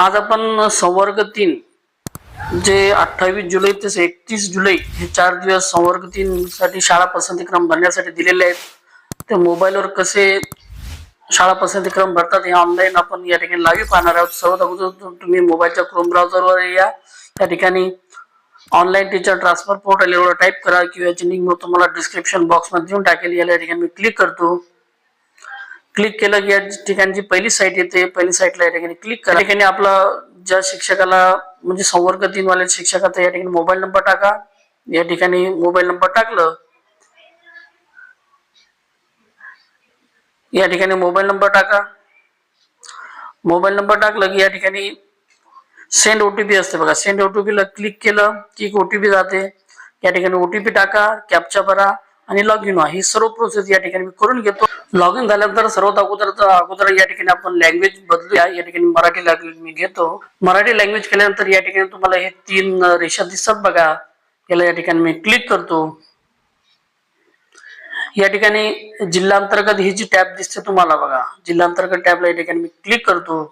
आज आपण संवर्ग तीन जे अठ्ठावीस जुलै ते एकतीस जुलै हे चार दिवस संवर्ग तीन साठी शाळा पसंतीक्रम भरण्यासाठी दिलेले आहेत. ते मोबाईलवर कसे शाळा पसंतीक्रम भरतात हे ऑनलाईन आपण या ठिकाणी लाईव्ह पाहणार आहोत. सर्वात अगोदर तुम्ही मोबाईलच्या क्रोम ब्राउझरवर या. त्या ठिकाणी ऑनलाईन टीचर ट्रान्सफर पोर्टल एवढं टाईप करा किंवा याची लिंक तुम्हाला डिस्क्रिप्शन बॉक्समध्ये देऊन टाकेल. याला या ठिकाणी मी क्लिक करतो. क्लिक केलं की या ठिकाणी पहिली साईट येते पहिली साईटला या ठिकाणी क्लिक करा. ठिकाणी आपला ज्या शिक्षकाला म्हणजे संवर्ग तीन वाले शिक्षकाचा या ठिकाणी मोबाईल नंबर टाका. या ठिकाणी मोबाईल नंबर टाकलं. या ठिकाणी मोबाईल नंबर टाका. मोबाईल नंबर टाकलं की या ठिकाणी सेंड ओटीपी असते बघा. सेंड ओटीपीला क्लिक केलं की एक ओटीपी जाते. या ठिकाणी ओटीपी टाका कॅप्चा भरा. आणि लॉग इन व्हा ही सर्व प्रोसेस या ठिकाणी मी करून घेतो. लॉग इन झाल्यानंतर सर्वात अगोदर अगोदर या ठिकाणी आपण लँग्वेज बदलूया. या ठिकाणी मराठी लँग्वेज मी घेतो. मराठी लँग्वेज केल्यानंतर या ठिकाणी तुम्हाला हे तीन रेषा दिसतात बघा. याला या ठिकाणी मी क्लिक करतो. या ठिकाणी जिल्हांतर्गत ही जी टॅब दिसते तुम्हाला बघा. जिल्हांतर्गत टॅबला या ठिकाणी मी क्लिक करतो.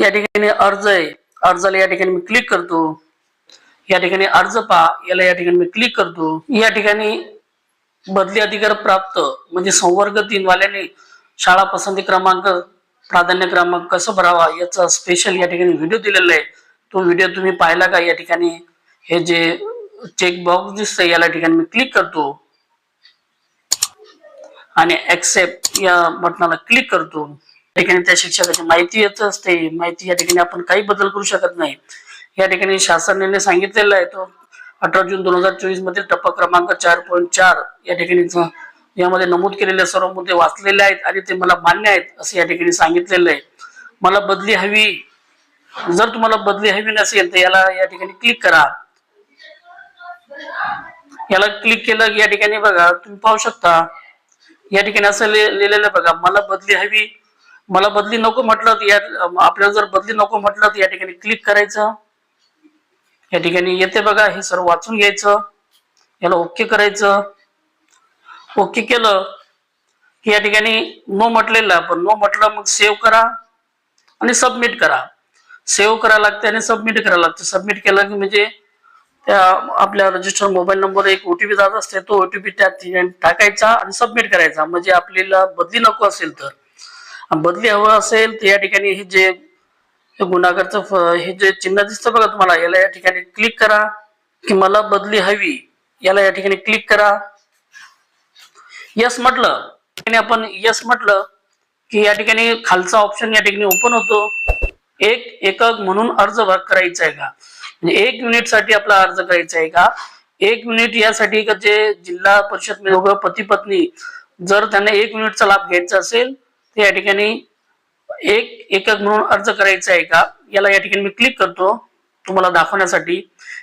या ठिकाणी अर्ज आहे. अर्जाला या ठिकाणी मी क्लिक करतो. या ठिकाणी अर्ज पहा. याला या ठिकाणी मी क्लिक करतो. या ठिकाणी बदली अधिकार प्राप्त म्हणजे संवर्ग तीन वाल्याने शाळा पसंती क्रमांक प्राधान्य क्रमांक कसं भरावा याचा स्पेशल या ठिकाणी व्हिडिओ दिलेला आहे. तो व्हिडिओ तुम्ही पाहिला का? या ठिकाणी हे जे चेक बॉक्स दिसतंय याला ठिकाणी मी क्लिक करतो. आणि ऍक्सेप्ट या बटनाला क्लिक करतो. या ठिकाणी त्या शिक्षकाची माहिती येत असते. माहिती या ठिकाणी आपण काही बदल करू शकत नाही. या ठिकाणी शासनाने सांगितलेलं आहे तो अठरा जून दोन हजार चोवीसमध्ये टप्पा क्रमांक चार पॉईंट चार या ठिकाणी यामध्ये नमूद केलेले सर्व मुद्दे वाचलेले आहेत आणि ते मला मान्य आहेत असं या ठिकाणी सांगितलेलं आहे. मला बदली हवी जर तुम्हाला बदली हवी नसेल तर याला या ठिकाणी क्लिक करा. याला क्लिक केलं की या ठिकाणी बघा तुम्ही पाहू शकता. या ठिकाणी असं लिहिलेलं आहे बघा मला बदली हवी. मला बदली नको म्हटलं तर या आपल्याला जर बदली नको म्हटलं तर या ठिकाणी क्लिक करायचं. या ठिकाणी येते बघा हे सर्व वाचून घ्यायचं. याला ओके करायचं. ओके केलं की या ठिकाणी नो म्हटलेलं आपण नो म्हटलं मग सेव्ह करा आणि सबमिट करा. सेव्ह करायला लागते आणि सबमिट करायला लागते. सबमिट केलं की म्हणजे त्या आपल्या रजिस्टर मोबाईल नंबर एक ओटीपी जात असते तो ओटीपी त्या ठिकाणी टाकायचा आणि सबमिट करायचा. म्हणजे आपल्याला बदली नको असेल तर. बदली हवं असेल तर या ठिकाणी हे जे हे हे जे चिन्ह दिसतं बघा तुम्हाला याला या ठिकाणी क्लिक करा की मला बदली हवी. याला या ठिकाणी क्लिक करा. यस म्हटलं. आणि आपण यस म्हटलं की या ठिकाणी खालचा ऑप्शन या ठिकाणी ओपन होतो. एक एकक म्हणून अर्ज करायचा आहे का? म्हणजे एक युनिटसाठी आपला अर्ज करायचा आहे का? एक युनिट यासाठी का जे जिल्हा परिषद पती पत्नी जर त्यांना एक युनिटचा लाभ घ्यायचा असेल तर या ठिकाणी एक एकक म्हणून अर्ज करायचा आहे का? याला या ठिकाणी मी क्लिक करतो तुम्हाला दाखवण्यासाठी.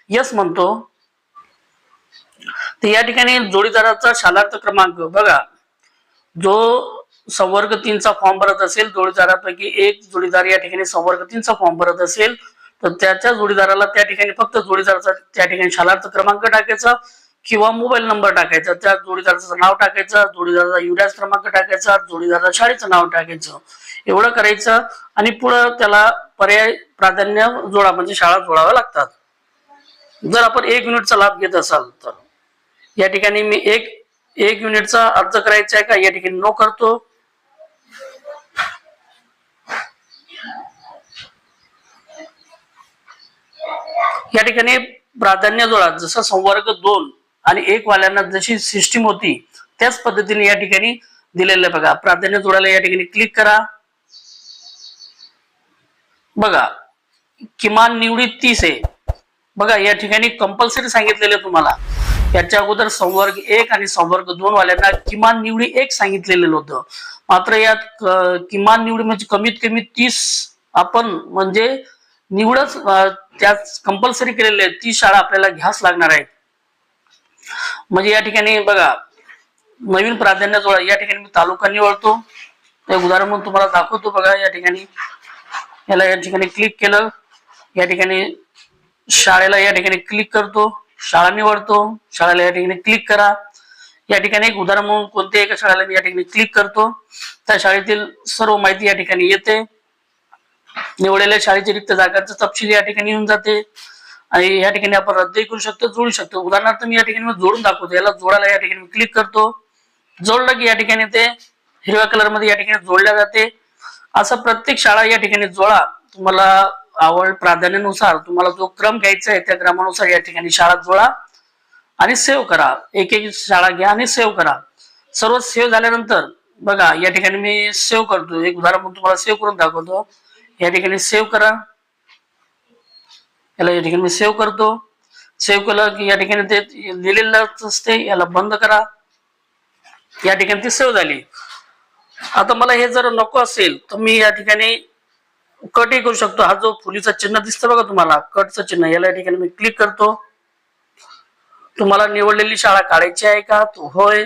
यस म्हणतो. तर या ठिकाणी जोडीदाराचा शालार्थ क्रमांक बघा. जो संवर्ग तीनचा फॉर्म भरत असेल जोडीदारापैकी एक जोडीदार या ठिकाणी संवर्ग तीनचा फॉर्म भरत असेल तर त्याच्या जोडीदाराला त्या ठिकाणी फक्त जोडीदाराचा त्या ठिकाणी शालार्थ क्रमांक टाकायचा किंवा मोबाईल नंबर टाकायचा. त्या जोडीदाराचं नाव टाकायचं जोडीदाराचा युरियास क्रमांक टाकायचा जोडीदाराच्या शाळेचं नाव टाकायचं. एवढं करायचं आणि पुढं त्याला पर्याय प्राधान्य जोडा म्हणजे शाळा जोडाव्या लागतात. जर आपण एक युनिटचा लाभ घेत असाल तर. या ठिकाणी मी एक एक युनिटचा अर्ज करायचा आहे का? या ठिकाणी नो करतो. या ठिकाणी प्राधान्य जोडा जसं संवर्ग दोन आणि एक वाल्यांना जशी सिस्टीम होती त्याच पद्धतीने या ठिकाणी दिलेलं बघा. प्राधान्य जोडायला या ठिकाणी क्लिक करा. बघा किमान निवडी तीस आहे. बघा या ठिकाणी कंपल्सरी सांगितलेलं आहे तुम्हाला. याच्या अगोदर संवर्ग एक आणि संवर्ग दोन वाल्यांना किमान निवडी एक सांगितलेलं होतं. मात्र यात किमान निवडी म्हणजे कमीत कमी तीस आपण म्हणजे निवडच त्यात कंपल्सरी केलेले आहे ती शाळा आपल्याला घ्यास लागणार आहे म्हणजे या ठिकाणी बघा नवीन प्राधान्य जोडा या ठिकाणी मी तालुका निवडतो. एक उदाहरण म्हणून तुम्हाला दाखवतो बघा या ठिकाणी. याला या ठिकाणी क्लिक केलं या ठिकाणी शाळेला या ठिकाणी क्लिक करतो शाळा निवडतो शाळेला या ठिकाणी क्लिक करा या ठिकाणी एक उदाहरण म्हणून कोणत्याही एका शाळेला मी या ठिकाणी क्लिक करतो त्या शाळेतील सर्व माहिती या ठिकाणी येते निवडलेल्या शाळेची रिक्त जागांचा तपशील या ठिकाणी येऊन जाते आणि या ठिकाणी आपण रद्दही करू शकतो जोडू शकतो उदाहरणार्थ मी या ठिकाणी जोडून दाखवतो याला जोडायला या ठिकाणी क्लिक करतो जोडलं की या ठिकाणी ते हिरव्या कलरमध्ये या ठिकाणी जोडल्या जाते असं प्रत्येक शाळा या ठिकाणी जोडा. तुम्हाला आवड प्राधान्यानुसार तुम्हाला जो क्रम घ्यायचा आहे त्या क्रमानुसार या ठिकाणी शाळा जोडा आणि सेव्ह करा. एक एक शाळा घ्या आणि सेव्ह करा. सर्व सेव्ह झाल्यानंतर बघा या ठिकाणी मी सेव्ह करतो. एक उदाहरण म्हणून तुम्हाला सेव्ह करून दाखवतो. या ठिकाणी सेव्ह करा. याला या ठिकाणी मी सेव्ह करतो. सेव्ह केलं की या ठिकाणी ते लिहिलेलं असते याला बंद करा. या ठिकाणी ती सेव्ह झाली. आता मला हे जर नको असेल तर मी या ठिकाणी कटही करू शकतो. हा जो फुलीचा चिन्ह दिसतं बघा तुम्हाला कटचं चिन्ह. याला या ठिकाणी मी क्लिक करतो. तुम्हाला निवडलेली शाळा काढायची आहे का? होय.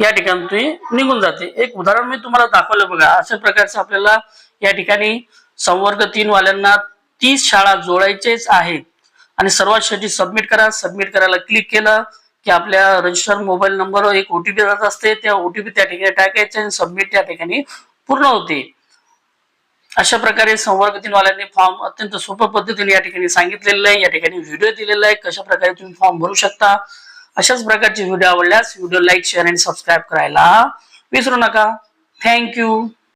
या ठिकाणी तुम्ही निघून जाते. एक उदाहरण मी तुम्हाला दाखवलं बघा. अशा प्रकारचं आपल्याला या ठिकाणी संवर्ग तीन वाल्यांना तीस शाळा जोडायचेच आहेत. आणि सर्वात शेवटी सबमिट करा. सबमिट करायला क्लिक केलं. की आपल्या रजिस्टर मोबाईल नंबरवर एक ओटीपी जात असते त्या ओटीपी त्या ठिकाणी टाकायचे आणि सबमिट त्या ठिकाणी पूर्ण होते. अशा प्रकारे संवर्ग वाल्यांनी फॉर्म अत्यंत सोप्या पद्धतीने या ठिकाणी सांगितलेलं आहे या ठिकाणी व्हिडिओ दिलेला आहे कशा प्रकारे तुम्ही फॉर्म भरू शकता अशाच प्रकारचे व्हिडिओ आवडल्यास व्हिडिओ लाईक शेअर आणि सबस्क्राईब करायला विसरू नका. थँक्यू